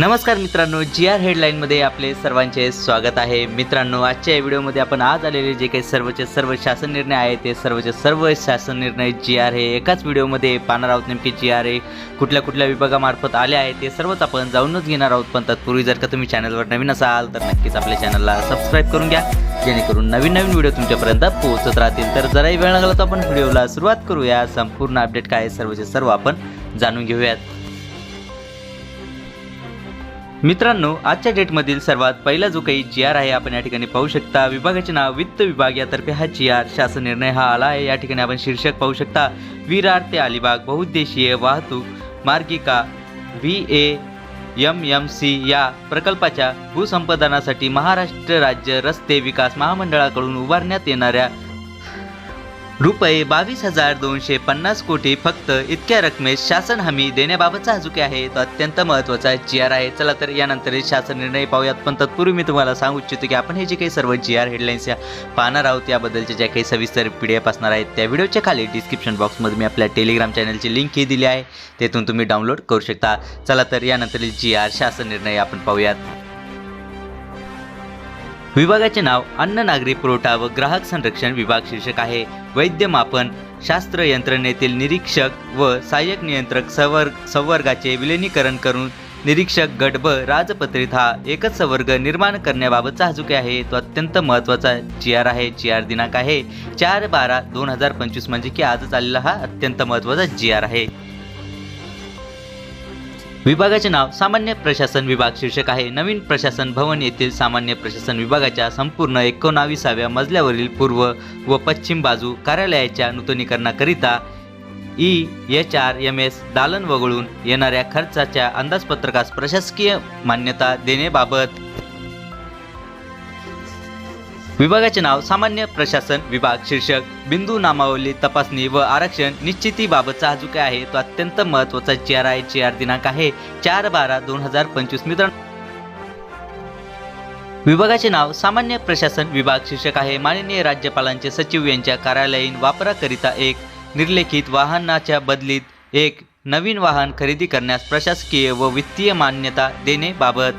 नमस्कार मित्रांनो जी आर हेडलाईनमध्ये आपले सर्वांचे स्वागत आहे. मित्रांनो आजच्या या व्हिडिओमध्ये आपण आज आलेले जे काही सर्वचे सर्व शासन निर्णय आहे ते सर्वचे सर्व शासन निर्णय जी आर हे एकाच व्हिडिओमध्ये पाहणार आहोत. नेमके जी आर हे कुठल्या कुठल्या विभागामार्फत आले आहे ते सर्वच आपण जाऊनच घेणार आहोत. पण तत्पूर्वी जर का तुम्ही चॅनलवर नवीन असाल तर नक्कीच आपल्या चॅनलला सबस्क्राईब करून घ्या. जेणेकरून नवीन नवीन व्हिडिओ तुमच्यापर्यंत पोहोचत राहतील. तर जराही वेळ लागला तर आपण व्हिडिओला सुरुवात करूया. संपूर्ण अपडेट काय आहे सर्वचे सर्व आपण जाणून घेऊयात. मित्रांनो आजच्या डेटमधील सर्वात पहिला जो काही जी आर आहे आपण या ठिकाणी पाहू शकता. विभागाचे नाव वित्त विभाग यातर्फे हा जी आर शासन निर्णय हा आला आहे. या ठिकाणी आपण शीर्षक पाहू शकता. विरार ते अलिबाग बहुउद्देशीय वाहतूक मार्गिका V A M M C या प्रकल्पाच्या भूसंपादनासाठी महाराष्ट्र राज्य रस्ते विकास महामंडळाकडून उभारण्यात येणाऱ्या रुपये बावीस हजार दोनशे पन्नास कोटी फक्त इतक्या रकमेत शासन हमी देण्याबाबतचा जो आहे तो अत्यंत महत्त्वाचा जी आर आहे. चला तर यानंतर शासन निर्णय पाहूयात. पण तत्पूर्वी मी तुम्हाला सांगू इच्छितो की आपण हे जे काही सर्व जी आर हेडलाईन्स या पाहणार आहोत याबद्दलच्या ज्या काही सविस्तर पी डी एफ असणार आहेत त्या व्हिडिओच्या खाली डिस्क्रिप्शन बॉक्समध्ये मी आपल्या टेलिग्राम चॅनलची लिंक ही दिली आहे. तेथून तुम्ही डाउनलोड करू शकता. चला तर यानंतर जी आर शासन निर्णय आपण पाहूयात. विभागाचे नाव अन्न नागरी पुरवठा व ग्राहक संरक्षण विभाग शीर्षक आहे. वैद्यमापन शास्त्र यंत्रणेतील निरीक्षक व सहाय्यक नियंत्रक संवर्ग संवर्गाचे विलिनीकरण करून निरीक्षक गट ब राजपत्रित हा एकच संवर्ग निर्माण करण्याबाबतचा हा आहे. तो अत्यंत महत्त्वाचा जी आर आहे. जी आर दिनांक आहे चार बारा दोन हजार पंचवीस म्हणजे की आजच आलेला हा अत्यंत महत्त्वाचा जी आर आहे. विभागाचे नाव सामान्य प्रशासन विभाग शीर्षक आहे. नवीन प्रशासन भवन येथील सामान्य प्रशासन विभागाच्या संपूर्ण एकोणाविसाव्या मजल्यावरील पूर्व व पश्चिम बाजू कार्यालयाच्या नूतनीकरणाकरिता E H R M S दालन वगळून येणाऱ्या खर्चाच्या अंदाजपत्रकास प्रशासकीय मान्यता देण्याबाबत विभागाचे नाव सामान्य प्रशासन विभाग शीर्षक बिंदू नामावली तपासणी व आरक्षण निश्चितीबाबतचा हा जो काय आहे. तो अत्यंत महत्त्वाचा G R I G R दिनांक आहे चार बारा दोन हजार पंचवीस मित्रांनो. विभागाचे नाव सामान्य प्रशासन विभाग शीर्षक आहे. माननीय राज्यपालांचे सचिव यांच्या कार्यालयीन वापराकरिता एक निर्लेखित वाहनाच्या बदलीत एक नवीन वाहन खरेदी करण्यास प्रशासकीय व वित्तीय मान्यता देण्याबाबत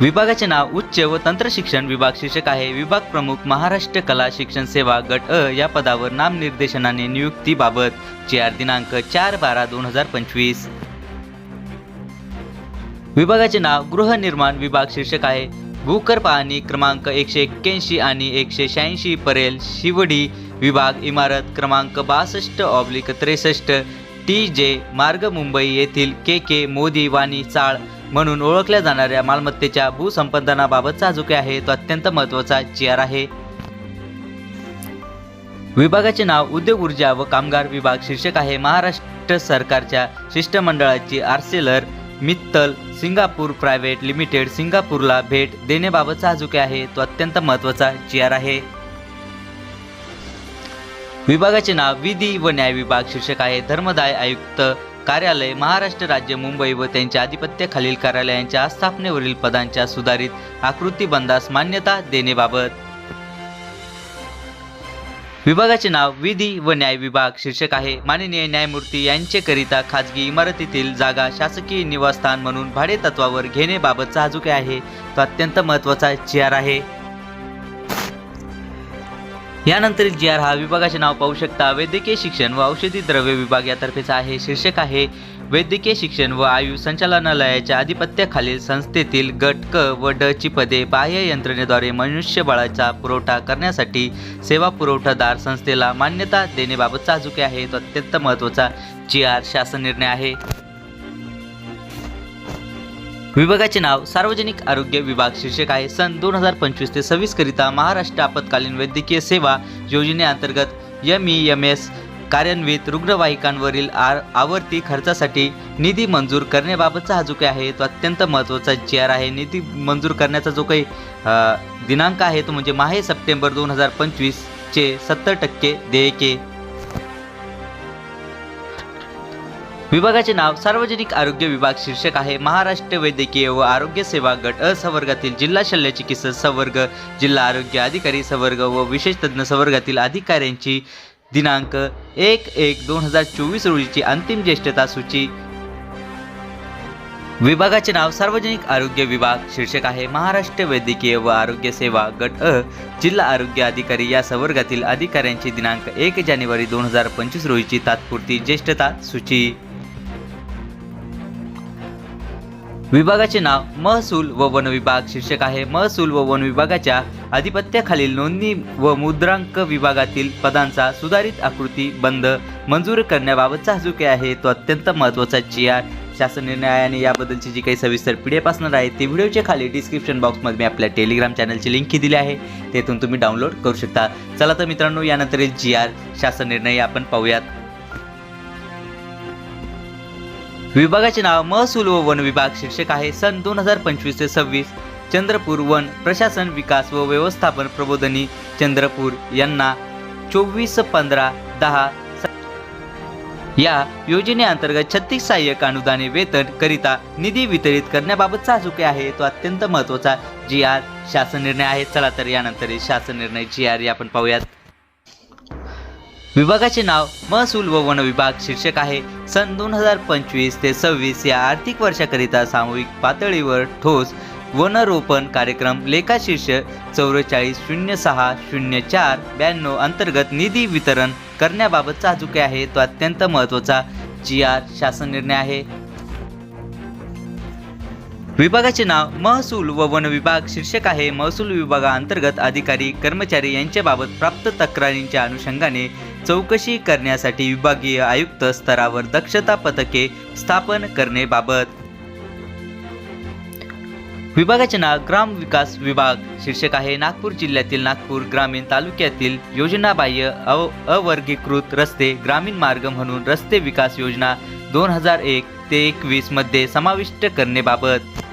विभागाचे नाव उच्च व तंत्र शिक्षण विभाग शीर्षक आहे. विभाग प्रमुख महाराष्ट्र कला शिक्षण सेवा गट अ या पदावर नामनिर्देशनाने नियुक्तीबाबत चार आर दिनांक चार बारा दोन हजार पंचवीस. विभागाचे नाव गृहनिर्माण विभाग शीर्षक आहे. भूकर पाहणी क्रमांक एकशे एक्क्याऐंशी आणि एकशे शहाऐंशी परेल शिवडी विभाग इमारत क्रमांक बासष्ट ऑब्लिक त्रेसष्ट टी जे मार्ग मुंबई येथील के के मोदी वाणी चाळ म्हणून ओळखल्या जाणाऱ्या मालमत्तेच्या भूसंपादनाबाबतचा जो काही आहे. तो अत्यंत महत्त्वाचा जी आर आहे. विभागाचे नाव उद्योग ऊर्जा व कामगार विभाग शीर्षक आहे. महाराष्ट्र सरकारच्या शिष्टमंडळाची Arcelor Mittal Singapore private limited सिंगापूरला भेट देण्याबाबतचा जो काही आहे. तो अत्यंत महत्त्वाचा जी आर आहे. विभागाचे नाव विधी व न्याय विभाग शीर्षक आहे. धर्मदाय आयुक्त कार्यालय महाराष्ट्र राज्य मुंबई व त्यांच्या आधिपत्याखालील कार्यालयांच्या आस्थापनेवरील पदांच्या सुधारित आकृतीबंधास मान्यता देण्याबाबत विभागाचे नाव विधी व न्याय विभाग शीर्षक आहे. माननीय न्यायमूर्ती यांचेकरिता खाजगी इमारतीतील जागा शासकीय निवासस्थान म्हणून भाडे तत्वावर घेण्याबाबतचा हा जो काही आहे. तो अत्यंत महत्त्वाचा चिहार आहे. यानंतरील जी आर हा विभागाचे नाव पाहू शकता. वैद्यकीय शिक्षण व औषधी द्रव्य विभाग यातर्फेचा आहे. शीर्षक आहे वैद्यकीय शिक्षण व आयु संचालनालयाच्या आधिपत्याखालील संस्थेतील गट क व ड ची पदे बाह्य यंत्रणेद्वारे मनुष्यबळाचा पुरवठा करण्यासाठी सेवा पुरवठादार संस्थेला मान्यता देण्याबाबतचा जो आहे. तो अत्यंत महत्त्वाचा जी आर शासन निर्णय आहे. विभागाचे नाव सार्वजनिक आरोग्य विभाग शीर्षक आहे. सन दोन हजार पंचवीस ते सव्वीस करिता महाराष्ट्र आपत्कालीन वैद्यकीय सेवा योजनेअंतर्गत एम ई एम एस कार्यान्वित रुग्णवाहिकांवरील आर आवर्ती खर्चासाठी निधी मंजूर करण्याबाबतचा हा जो काही आहे तो अत्यंत महत्त्वाचा चेअर आहे. निधी मंजूर करण्याचा जो काही दिनांक आहे तो म्हणजे माहे सप्टेंबर दोन हजार पंचवीसचे सत्तर टक्के देयके विभागाचे नाव सार्वजनिक आरोग्य विभाग शीर्षक आहे. महाराष्ट्र वैद्यकीय व आरोग्य सेवा गट अ संवर्गातील जिल्हा शल्य चिकित्सक संवर्ग जिल्हा आरोग्य अधिकारी संवर्ग व विशेष तज्ज्ञ संवर्गातील अधिकाऱ्यांची दिनांक एक एक दोन हजार चोवीस रोजीची अंतिम ज्येष्ठता सूची विभागाचे नाव सार्वजनिक आरोग्य विभाग शीर्षक आहे. महाराष्ट्र वैद्यकीय व आरोग्य सेवा गट अ जिल्हा आरोग्य अधिकारी या संवर्गातील अधिकाऱ्यांची दिनांक एक जानेवारी दोन हजार पंचवीस रोजीची तात्पुरती ज्येष्ठता सूची विभागाचे नाव महसूल व वन विभाग. शीर्षक आहे महसूल व वन विभागाच्या अधिपत्याखालील नोंदणी व मुद्रांक विभागातील पदांचा सुधारित आकृती बंद मंजूर करण्याबाबतचा हा जो काही आहे. तो अत्यंत महत्त्वाचा जी आर शासन निर्णयाने याबद्दलची जी काही सविस्तर पी डी एफ असणार आहे ते व्हिडिओच्या खाली डिस्क्रिप्शन बॉक्समध्ये मी आपल्या टेलिग्राम चॅनलची लिंक दिली आहे. तेथून तुम्ही डाउनलोड करू शकता. चला तर मित्रांनो यानंतरील जी आर शासन निर्णय आपण पाहूयात. विभागाचे नाव महसूल व वन विभाग शीर्षक आहे सन दोन हजार पंचवीस ते सव्वीस. चंद्रपूर वन प्रशासन विकास व व्यवस्थापन प्रबोधनी चंद्रपूर यांना चोवीस पंधरा दहा या योजनेअंतर्गत छत्तीस सहाय्यक अनुदाने वेतन करिता निधी वितरित करण्याबाबतचा जो आहे तो अत्यंत महत्त्वाचा जी आर शासन निर्णय आहे. चला तर यानंतर शासन निर्णय जी आर आपण पाहूयात. विभागाचे नाव महसूल व वन विभाग शीर्षक आहे. सन दोन हजार पंचवीस ते सव्वीस या आर्थिक वर्षाकरिता सामूहिक पातळीवर ठोस वनरोपण कार्यक्रम लेखा शीर्ष चौवेचाळीस शून्य सहा शून्य चार ब्याण्णव अंतर्गत निधी वितरण करण्याबाबतचा जो आहे. तो अत्यंत महत्त्वाचा जी आर शासन निर्णय आहे. विभागाचे नाव महसूल व वन विभाग शीर्षक आहे. महसूल विभागाअंतर्गत अधिकारी कर्मचारी यांच्याबाबत प्राप्त तक्रारींच्या अनुषंगाने चौकशी करण्यासाठी विभागीय आयुक्त स्तरावर दक्षता पथके स्थापन करण्याबाबत. विभागाचे नाव ग्राम विकास विभाग. शीर्षक आहे नागपूर जिल्ह्यातील नागपूर ग्रामीण तालुक्यातील योजनाबाह्य अव अवर्गीकृत रस्ते ग्रामीण मार्ग म्हणून रस्ते विकास योजना दोन हजार एक ते एकवीसमध्ये समाविष्ट करण्याबाबत.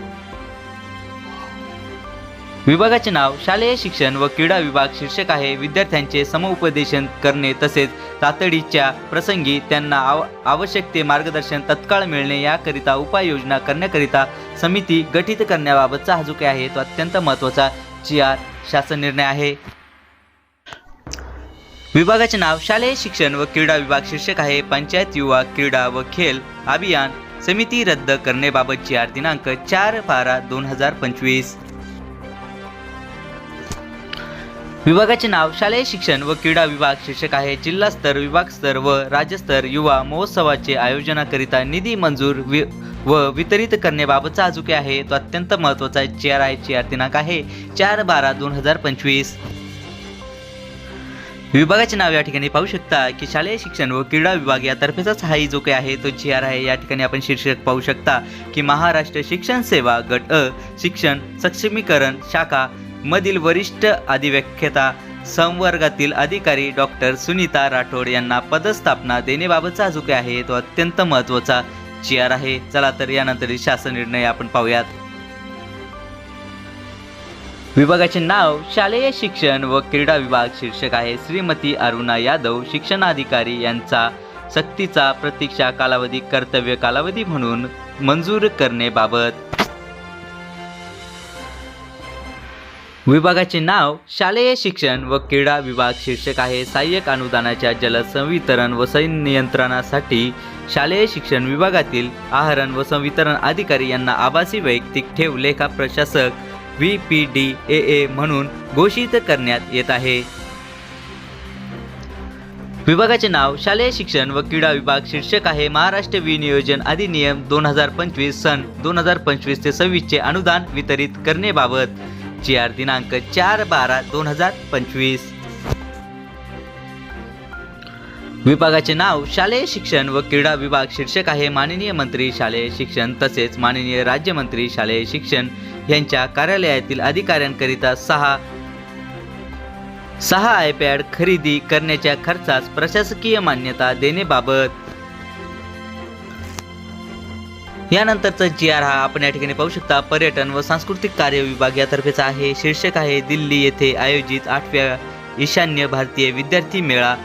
विभागाचे नाव शालेय शिक्षण व क्रीडा विभाग शीर्षक आहे. विद्यार्थ्यांचे समुपदेशन करणे तसेच तातडीच्या प्रसंगी त्यांना आव आवश्यक ते मार्गदर्शन तत्काळ मिळणे याकरिता उपाययोजना करण्याकरिता समिती गठीत करण्याबाबतचा हा जो काही आहे तो अत्यंत महत्त्वाचा जी आर शासन निर्णय आहे. विभागाचे नाव शालेय शिक्षण व क्रीडा विभाग शीर्षक आहे. पंचायत युवा क्रीडा व खेल अभियान समिती रद्द करण्याबाबतची आर दिनांक चार बारा दोन हजार पंचवीस. विभागाचे नाव शालेय शिक्षण व क्रीडा विभाग शीर्षक आहे जिल्हास्तर विभागस्तर विभाग स्तर व राज्यस्तर युवा महोत्सवाचे आयोजनाकरिता निधी मंजूर वि व वितरित करण्याबाबतचा जो काही आहे तो अत्यंत महत्त्वाचा जी आर आहे जी आर दिनांक आहे चार बारा दोन हजार पंचवीस. विभागाचे नाव या ठिकाणी पाहू शकता की शालेय शिक्षण व क्रीडा विभाग यातर्फेचाच हा जो काही आहे तो जी आर आहे. या ठिकाणी आपण शीर्षक पाहू शकता की महाराष्ट्र शिक्षण सेवा गट अ शिक्षण सक्षमीकरण शाखा मधील वरिष्ठ अधिव्याख्यता संवर्गातील अधिकारी डॉक्टर सुनीता राठोड यांना पदस्थापना देण्याबाबतचा जो काही आहे. तो अत्यंत महत्त्वाचा चेअर आहे. चला तर यानंतर शासन निर्णय आपण पाहूयात. विभागाचे नाव शालेय शिक्षण व क्रीडा विभाग शीर्षक आहे. श्रीमती अरुणा यादव शिक्षणाधिकारी यांचा सक्तीचा प्रतीक्षा कालावधी कर्तव्य कालावधी म्हणून मंजूर करण्याबाबत विभागाचे नाव शालेय शिक्षण व क्रीडा विभाग शीर्षक आहे. सहाय्यक अनुदानाच्या जलद संवितरण व संनियंत्रणासाठी शालेय शिक्षण विभागातील आहरण व संवितरण अधिकारी यांना आभासी वैयक्तिक ठेव लेखा प्रशासक V P D A A म्हणून घोषित करण्यात येत आहे. विभागाचे नाव शालेय शिक्षण व क्रीडा विभाग शीर्षक आहे. महाराष्ट्र विनियोजन अधिनियम दोन हजार पंचवीस सन दोन हजार पंचवीस ते सव्वीसचे अनुदान वितरित करण्याबाबत जी आर दिनांक चार बारा दोन हजार पंचवीस. विभागाचे नाव शालेय शिक्षण व क्रीडा विभाग शीर्षक आहे माननीय मंत्री शालेय शिक्षण तसेच माननीय राज्यमंत्री शालेय शिक्षण यांच्या कार्यालयातील अधिकाऱ्यांकरिता सहा सहा आयपॅड खरेदी करण्याच्या खर्चास प्रशासकीय मान्यता देण्याबाबत यानंतरचा जी आर हा आपण या ठिकाणी पाहू शकता. पर्यटन व सांस्कृतिक कार्य विभाग यातर्फेचा आहे. शीर्षक आहे दिल्ली येथे आयोजित आठव्या ईशान्य भारतीय विद्यार्थी मेळा.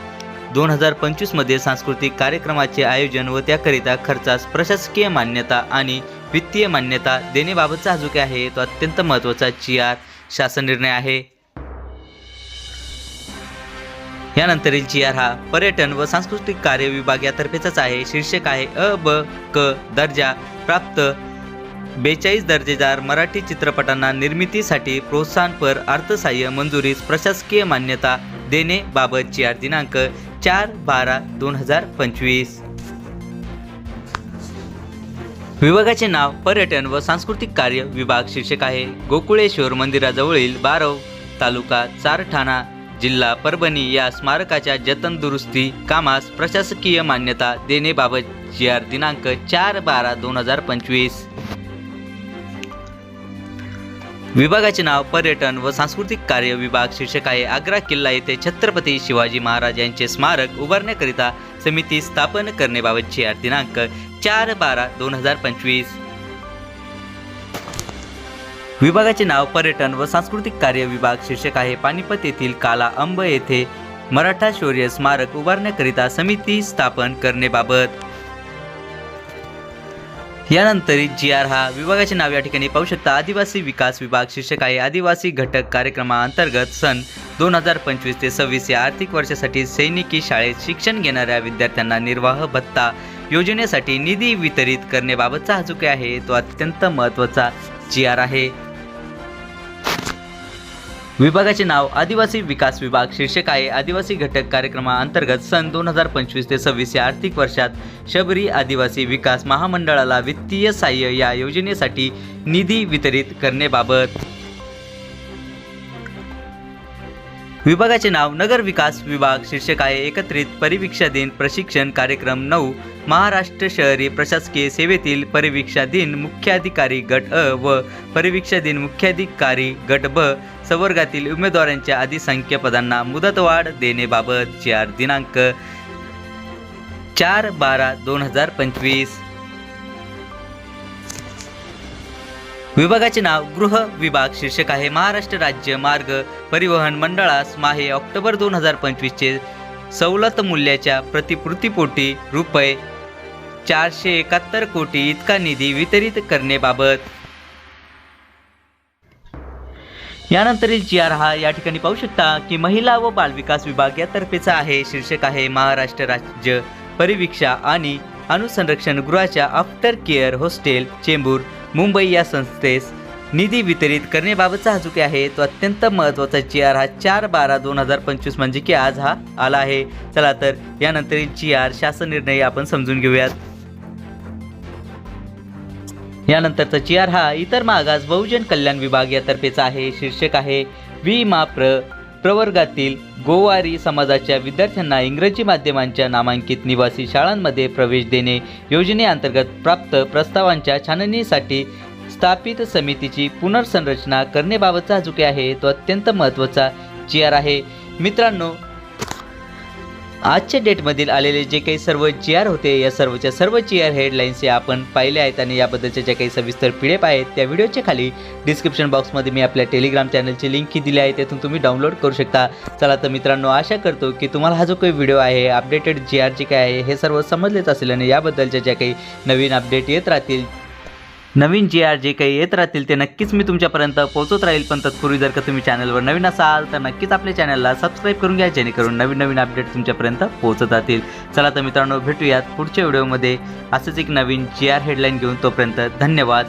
दोन हजार पंचवीसमध्ये सांस्कृतिक कार्यक्रमाचे आयोजन व त्याकरिता खर्चास प्रशासकीय मान्यता आणि वित्तीय मान्यता देण्याबाबतचा हा जो काही आहे. तो अत्यंत महत्त्वाचा जी आर शासन निर्णय आहे. यानंतरील जी आर हा पर्यटन व सांस्कृतिक कार्य विभाग यातर्फेचाच आहे. शीर्षक आहे अ ब क दर्जा प्राप्त. बेचाळीस दर्जेदार मराठी चित्रपटांना निर्मितीसाठी प्रोत्साहनपर अर्थसहाय्य मंजुरीस प्रशासकीय मान्यता देणे बाबत जी आर दिनांक चार बारा दोन हजार पंचवीस. विभागाचे नाव पर्यटन व सांस्कृतिक कार्य विभाग शीर्षक आहे. गोकुळेश्वर मंदिराजवळील बारव तालुका चारठाणा. जिल्हा परभणी या स्मारकाच्या जतन दुरुस्ती कामास प्रशासकीय मान्यता देण्याबाबत जी आर दिनांक चार बारा दोन हजार पंचवीस. विभागाचे नाव पर्यटन व सांस्कृतिक कार्य विभाग शीर्षक आहे. आग्रा किल्ला येथे छत्रपती शिवाजी महाराज यांचे स्मारक उभारण्याकरिता समिती स्थापन करण्याबाबतची आर दिनांक चार बारा दोन हजार पंचवीस. विभागाचे नाव पर्यटन व सांस्कृतिक कार्य विभाग शीर्षक आहे पानिपत येथील काला अंब येथे मराठा शौर्य स्मारक उभारण्याकरिता समिती स्थापन करण्याबाबत. यानंतर जी आर हा विभागाचे नाव या ठिकाणी पाहू शकता. आदिवासी विकास विभाग शीर्षक आहे. आदिवासी घटक कार्यक्रमाअंतर्गत सन दोन हजार पंचवीस ते सव्वीस या आर्थिक वर्षासाठी सैनिकी शाळेत शिक्षण घेणाऱ्या विद्यार्थ्यांना निर्वाह भत्ता योजनेसाठी निधी वितरित करण्याबाबतचा हा जो काही आहे. तो अत्यंत महत्त्वाचा जी आर आहे. विभागाचे नाव आदिवासी विकास विभाग शीर्षक आहे आदिवासी घटक कार्यक्रमाअंतर्गत सन दोन हजार पंचवीस ते सव्वीस या आर्थिक वर्षात शबरी आदिवासी विकास महामंडळाला वित्तीय सहाय्य या योजनेसाठी निधी वितरित करण्याबाबत. विभागाचे नाव नगर विकास विभाग शीर्षक आहे एकत्रित परिवीक्षा दिन प्रशिक्षण कार्यक्रम नऊ महाराष्ट्र शहरी प्रशासकीय सेवेतील परिवीक्षा दिन मुख्याधिकारी गट अ व परिवीक्षा दिन मुख्याधिकारी गट ब संवर्गातील उमेदवारांच्या अधिसंख्य पदांना मुदतवाढ देण्याबाबत चार दिनांक चार बारा दोन हजार पंचवीस. विभागाचे नाव गृह विभाग शीर्षक आहे महाराष्ट्र राज्य मार्ग परिवहन मंडळास माहे ऑक्टोबर दोन हजार पंचवीसचे सवलत मूल्याच्या प्रतिपूर्तीपोटी रुपये चारशे एकाहत्तर कोटी इतका निधी वितरित करण्याबाबत. यानंतरील जी आर हा या ठिकाणी पाहू शकता की महिला व बालविकास विभाग यातर्फेचा आहे शीर्षक आहे महाराष्ट्र राज्य परिवीक्षा आणि अनुसंरक्षण गृहाच्या after care hostel Chembur. Mumbai या संस्थेस निधी वितरित करण्याबाबतचा हा चुकी आहे तो अत्यंत महत्त्वाचा जी आर हा चार बारा दोन हजार पंचवीस म्हणजे की आज हा आला आहे. चला तर यानंतर जी आर शासन निर्णय आपण समजून घेऊयात. यानंतरचा जी आर हा इतर मागास बहुजन कल्याण विभाग यातर्फेचा आहे. शीर्षक आहे वि मा प्र प्रवर्गातील गोवारी समाजाच्या विद्यार्थ्यांना इंग्रजी माध्यमांच्या नामांकित निवासी शाळांमध्ये प्रवेश देणे योजनेअंतर्गत प्राप्त प्रस्तावांच्या छाननीसाठी स्थापित समितीची पुनर्संरचना करण्याबाबतचा जो काही आहे तो अत्यंत महत्त्वाचा चेअर आहे. मित्रांनो आजच्या डेटमधील आलेले जे काही सर्व जी आर होते या सर्वच्या सर्व जी आर हेडलाईन्स या आपण पाहिले आहेत आणि याबद्दलच्या ज्या काही सविस्तर पीडीएफ आहेत त्या व्हिडिओच्या खाली डिस्क्रिप्शन बॉक्समध्ये मी आपल्या टेलिग्राम चॅनलची लिंकही दिली आहे त्यातून तुम्ही डाउनलोड करू शकता. चला तर मित्रांनो आशा करतो की तुम्हाला हा जो काही व्हिडिओ आहे अपडेटेड जी आर जे काय आहे हे सर्व समजलेच असेल आणि याबद्दलच्या ज्या काही नवीन अपडेट येत राहतील नवीन जी आर जे काही येत राहतील ते नक्कीच मी तुमच्यापर्यंत पोहोचत राहील. पण तत्पूर्वी जर का तुम्ही चॅनलवर नवीन असाल तर नक्कीच आपल्या चॅनलला सबस्क्राईब करून घ्या जेणेकरून नवीन नवीन अपडेट तुमच्यापर्यंत पोहोचत राहतील. चला तर मित्रांनो भेटूयात पुढच्या व्हिडिओमध्ये. असंच एक नवीन जी आर हेडलाईन घेऊन तोपर्यंत धन्यवाद.